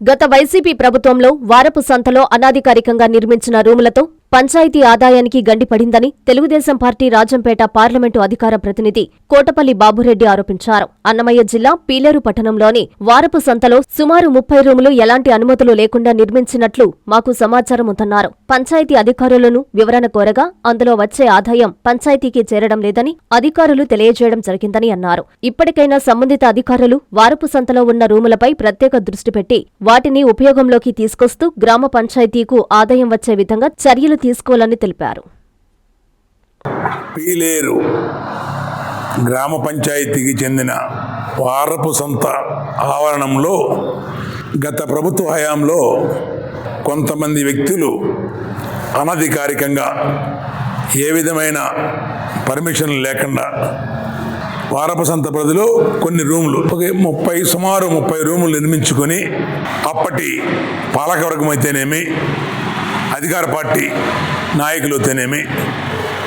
గత వైసీపీ ప్రభుత్వంలో వారపు సంతలో అనాధికారికంగా నిర్మించిన రూములతో పంచాయతీ ఆదాయానికి గండిపడిందని తెలుగుదేశం పార్టీ రాజంపేట పార్లమెంటు అధికార ప్రతినిధి కోటపల్లి బాబురెడ్డి ఆరోపించారు. అన్నమయ్య జిల్లా పీలేరు పట్టణంలోని వారపు సంతలో సుమారు ముప్పై రూములు ఎలాంటి అనుమతులు లేకుండా నిర్మించినట్లు మాకు సమాచారం ఉందన్నారు. పంచాయతీ అధికారులను వివరణ కోరగా అందులో వచ్చే ఆదాయం పంచాయతీకి చేరడం లేదని అధికారులు తెలియజేయడం జరిగిందని అన్నారు. ఇప్పటికైనా సంబంధిత అధికారులు వారపు సంతలో ఉన్న రూములపై ప్రత్యేక దృష్టి పెట్టి వాటిని ఉపయోగంలోకి తీసుకొస్తూ గ్రామ పంచాయతీకు ఆదాయం వచ్చే విధంగా చర్యలు తీసుకోవాలని తెలిపారు. పీలేరు గ్రామ పంచాయతీకి చెందిన వారపు సంత ఆవరణంలో గత ప్రభుత్వ హయాంలో కొంతమంది వ్యక్తులు అనధికారికంగా ఏ విధమైన పర్మిషన్ లేకుండా వారపు సంత ప్రజలు కొన్ని రూములు ఒక ముప్పై సుమారు ముప్పై రూములు నిర్మించుకొని అప్పటి పాలకవర్గం అయితేనేమి అధికార పార్టీ నాయకులు అయితేనేమి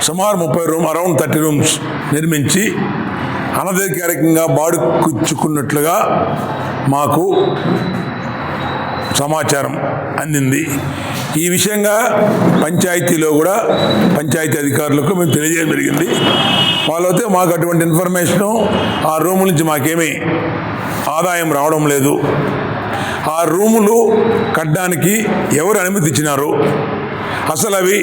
సుమారు ముప్పై రూమ్ అరౌండ్ థర్టీ రూమ్స్ నిర్మించి అనధికారికంగా బాడుకుచ్చుకున్నట్లుగా మాకు సమాచారం అందింది. ఈ విషయంగా పంచాయతీలో కూడా పంచాయతీ అధికారులకు మేము తెలియజేయడం జరిగింది. వాళ్ళైతే మాకు అటువంటి ఇన్ఫర్మేషను ఆ రూమ్ నుంచి మాకేమీ ఆదాయం రావడం లేదు. ఆ రూములు కట్టడానికి ఎవరు అనుమతి ఇచ్చినారు? అసలు అవి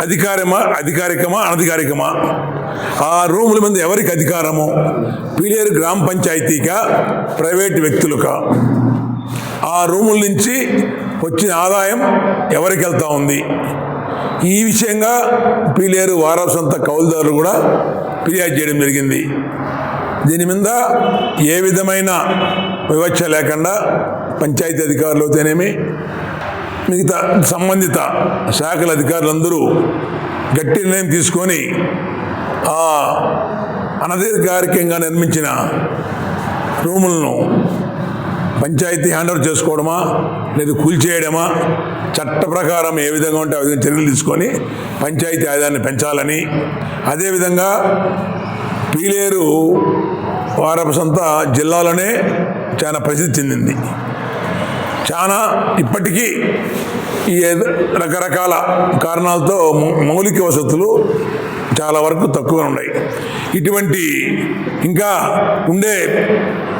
అధికారమా అధికారికమా అనధికారికమా? ఆ రూముల మీద ఎవరికి అధికారము? పీలేరు గ్రామ పంచాయతీకా ప్రైవేట్ వ్యక్తులకా? ఆ రూముల నుంచి వచ్చిన ఆదాయం ఎవరికి వెళ్తూ ఉంది? ఈ విషయంగా పీలేరు వారసంత కౌలుదారులు కూడా ఫిర్యాదు చేయడం జరిగింది. దీని మీద ఏ విధమైన వివక్ష లేకుండా పంచాయతీ అధికారులు అయితేనేమి మిగతా సంబంధిత శాఖల అధికారులందరూ గట్టి నిర్ణయం తీసుకొని ఆ అనధికారికంగా నిర్మించిన రూములను పంచాయతీ హ్యాండ్ఓవర్ చేసుకోవడమా లేదా కూల్చేయడమా చట్ట ప్రకారం ఏ విధంగా ఉంటే ఆ విధంగా చర్యలు తీసుకొని పంచాయతీ ఆదాయాన్ని పెంచాలని అదేవిధంగా పీలేరు వారపు జిల్లాలోనే చాలా ప్రసిద్ధి చెందింది. చాలా ఇప్పటికీ ఈ రకరకాల కారణాలతో మౌలిక వసతులు చాలా వరకు తక్కువ ఉన్నాయి. ఇటువంటి ఇంకా ఉండే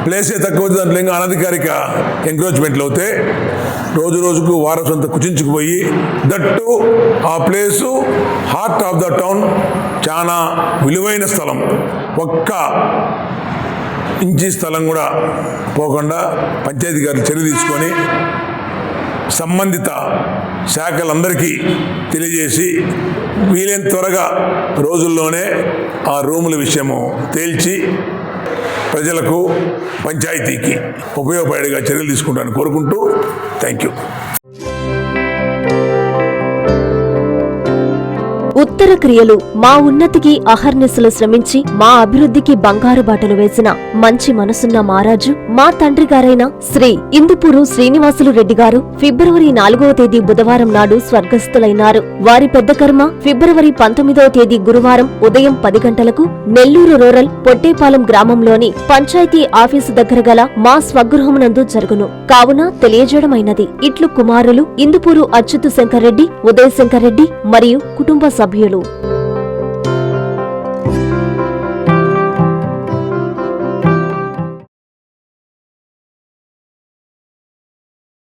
ప్లేసే తక్కువ ఉంది, దాంట్లో ఇంకా అనధికారిక ఎంక్రోచ్మెంట్లు అవుతే రోజు రోజుకు వారసంతా కుచించుకుపోయి దట్టు ఆ place heart of the town చాలా విలువైన స్థలం. ఒక్క ఇంచి స్థలం కూడా పోకుండా పంచాయతీ గారు చర్య తీసుకొని సంబంధిత శాఖలందరికీ తెలియజేసి వీలైన త్వరగా రోజుల్లోనే ఆ రూముల విషయము తేల్చి ప్రజలకు పంచాయతీకి ఉపయోగపడేగా చర్యలు తీసుకుంటాను కోరుకుంటూ థ్యాంక్ యూ. ఇతర క్రియలు మా ఉన్నతికి అహర్నిశలు శ్రమించి మా అభివృద్ధికి బంగారు బాటలు వేసిన మంచి మనసున్న మహారాజు మా తండ్రి గారైన శ్రీ ఇందుపూరు శ్రీనివాసులు రెడ్డి గారు ఫిబ్రవరి నాలుగవ తేదీ బుధవారం నాడు స్వర్గస్థులైనారు. వారి పెద్ద కర్మ ఫిబ్రవరి పంతొమ్మిదవ తేదీ గురువారం ఉదయం పది గంటలకు నెల్లూరు రూరల్ పొట్టేపాలెం గ్రామంలోని పంచాయతీ ఆఫీసు దగ్గర గల మా స్వగృహమునందు జరుగును. కావున తెలియజేయడమైనది. ఇట్లు కుమారులు ఇందుపూరు అచ్యుత్ శంకర్ రెడ్డి ఉదయ్ శంకర్రెడ్డి మరియు కుటుంబ సభ్యులు. ధన్యవాదాలు